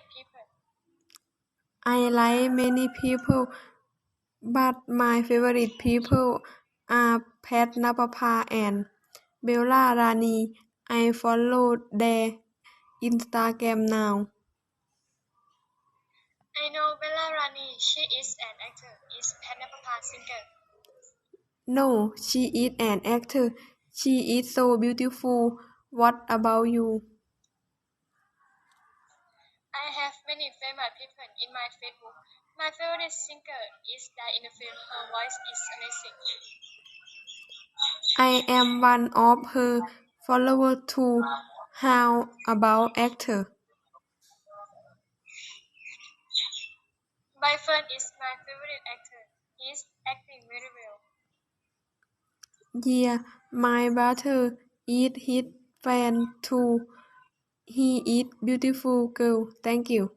favorite people? I like many people but my favorite people are Pat Naprapha and Bella Rani I follow their Instagram now I know Bella Rani. She is an actor. Is Pat Naprapha singer? No she is an actor she is so beautiful What about you I have many famous people in my Facebook. My favorite singer is Die in the film. Her voice is amazing. I am one of her followers too How about actor My friend is my favorite actor. He is acting very well. Yeah my brother is his fan too He is beautiful girl Thank you